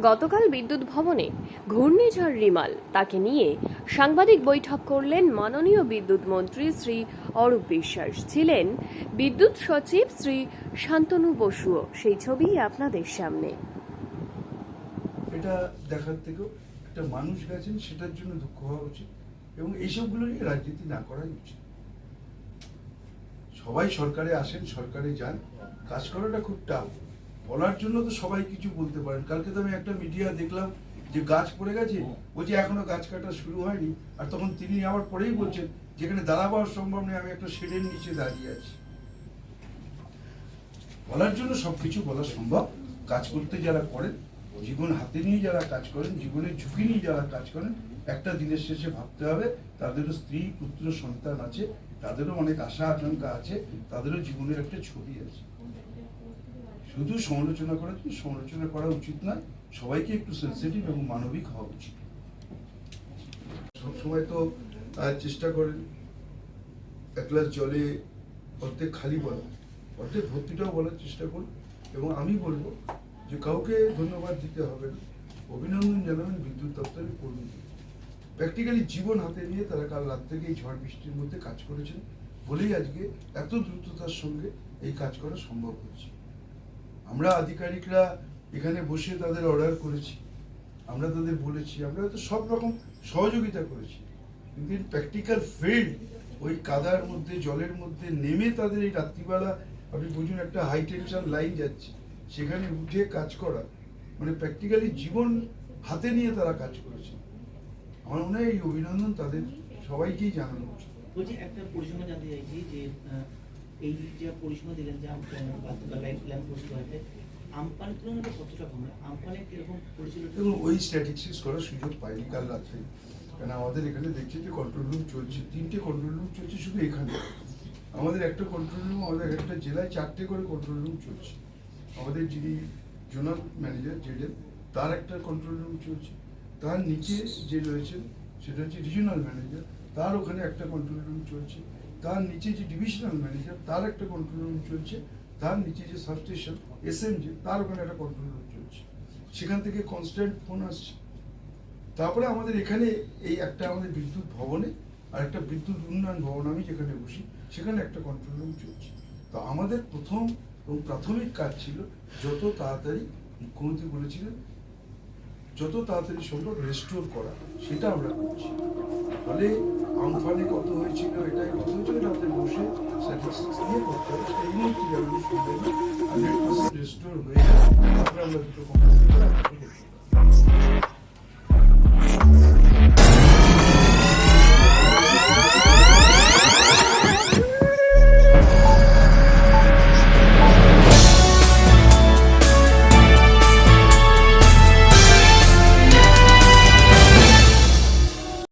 গতকাল বিদ্যুৎ ভবনে ঘূর্ণিঝড় রিমাল। তাকে নিয়ে সাংবাদিক বৈঠক করলেন মাননীয় বিদ্যুৎ মন্ত্রী শ্রী অরূপ বিশ্বাস। ছিলেন বিদ্যুৎ সচিব শ্রী শান্তনু বসুও। সেই ছবি আপনাদের সামনে। এটা দেখার থেকেও একটা মানুষ গেছেন, সেটার জন্য দুঃখ হওয়া উচিত এবং এইসবগুলো নিয়ে রাজনীতি না করাই উচিত। সবাই সরকারে আসেন, সরকারে যান, কাজ করাটা খুব টাফ। বলার জন্য তো সবাই কিছু বলতে পারেন। কালকে তো আমি একটা মিডিয়া দেখলাম যে গাছ পড়ে গেছে, বলছে এখনও গাছ কাটা শুরু হয়নি। আর তখন তিনি আবার পরেই বলছেন, যেখানে দাঁড়াবার সম্ভব নেই, আমি একটা শেডের নিচে দাঁড়িয়ে আছি। বলার জন্য সবকিছু বলা সম্ভব। কাজ করতে যারা করেন, জীবন হাতে নিয়ে যারা কাজ করেন, জীবনের ঝুঁকি নিয়ে যারা কাজ করেন, একটা দিনের শেষে ভাবতে হবে, তাদেরও স্ত্রী, পুত্র, সন্তান আছে, তাদেরও অনেক আশা, আকাঙ্ক্ষা আছে, তাদেরও জীবনের একটা ছবি আছে। শুধু সমালোচনা করার জন্য সমালোচনা করা উচিত নয় সবাইকে একটু সেন্সিটিভ এবং মানবিক হওয়া উচিত। সবসময় তো চেষ্টা করেন, এক গ্লাস জলে অর্ধেক খালি বলা, অর্ধেক ভর্তিটাও বলার চেষ্টা করুন এবং আমি বলব যে কাউকে ধন্যবাদ দিতে হবে না। অভিনন্দন জানাবেন বিদ্যুৎ দপ্তরের কর্মীদের। প্র্যাকটিক্যালি জীবন হাতে নিয়ে তারা কাল রাত থেকে এই ঝড় বৃষ্টির মধ্যে কাজ করেছেন বলেই আজকে এত দ্রুততার সঙ্গে এই কাজ করা সম্ভব হয়েছে। আমরা আধিকারিকরা এখানে বসে তাদের অর্ডার করেছি। আমরা তাদের বলেছি, আমরা তো সব রকম সহযোগিতা করেছি। কিন্তু প্র্যাকটিক্যাল ফিল্ড ওই কাদার মধ্যে, জলের মধ্যে নেমে তাদের এই রাত্রিবেলা, আপনি বুঝুন, একটা হাই টেনশন লাইন যাচ্ছে। সেখানে উঠে কাজ করা মানে প্র্যাকটিক্যালি জীবন হাতে নিয়ে তারা কাজ করেছে। আমার মনে হয় এই অভিনন্দন তাদের সবাইকেই জানানো উচিত। একটা পরিসংখ্যান জানতে চাইছি যে এই যে পরিসংখ্যান দিলেন যে লাইফ তুলনায় কতটা কম আমপানে কীরকম পরিচালিত ওই স্ট্যাটিস্টিক্স করার সুযোগ পাইনি কাল রাত্রে। কারণ আমাদের এখানে দেখছি যে কন্ট্রোল রুম চলছে। তিনটে কন্ট্রোল রুম চলছে শুধু এখানে। আমাদের একটা কন্ট্রোল রুম আমাদের একটা জেলায় চারটে করে কন্ট্রোল রুম চলছে। আমাদের যিনি জোনাল ম্যানেজার জেডেল তার একটা কন্ট্রোল রুম চলছে। তার নিচে যে রয়েছেন, সেটা হচ্ছে রিজিওনাল ম্যানেজার তার ওখানে একটা কন্ট্রোল রুম চলছে। তার নিচে যে ডিভিশনাল ম্যানেজার তার একটা কন্ট্রোল রুম চলছে, তার নিচে যে সাবস্টেশন এসএমজি তার ওখানে একটা কন্ট্রোল রুম চলছে। সেখান থেকে কনস্ট্যান্ট ফোন আসছে। তারপরে আমাদের এখানে এই একটা আমাদের বিদ্যুৎ ভবনে আর একটা বিদ্যুৎ উন্নয়ন ভবন আমি যেখানে বসি, সেখানে একটা কন্ট্রোল রুম চলছে। তো আমাদের প্রথম এবং প্রাথমিক কাজ ছিল, যত তাড়াতাড়ি মুখ্যমন্ত্রী বলেছিলেন যত তাড়াতাড়ি সম্ভব রেস্টোর করা, সেটা আমরা করছি। ফলে আমফানে কত হয়েছিল, এটাই কত হয়েছিল, এটা আমাদের বসে স্ট্যাটিস্টিক্স নিয়ে করতে হবে সেটা নিয়ে শুনবেন রেস্টোর হয়ে আমরা দুটো কম্পিউটার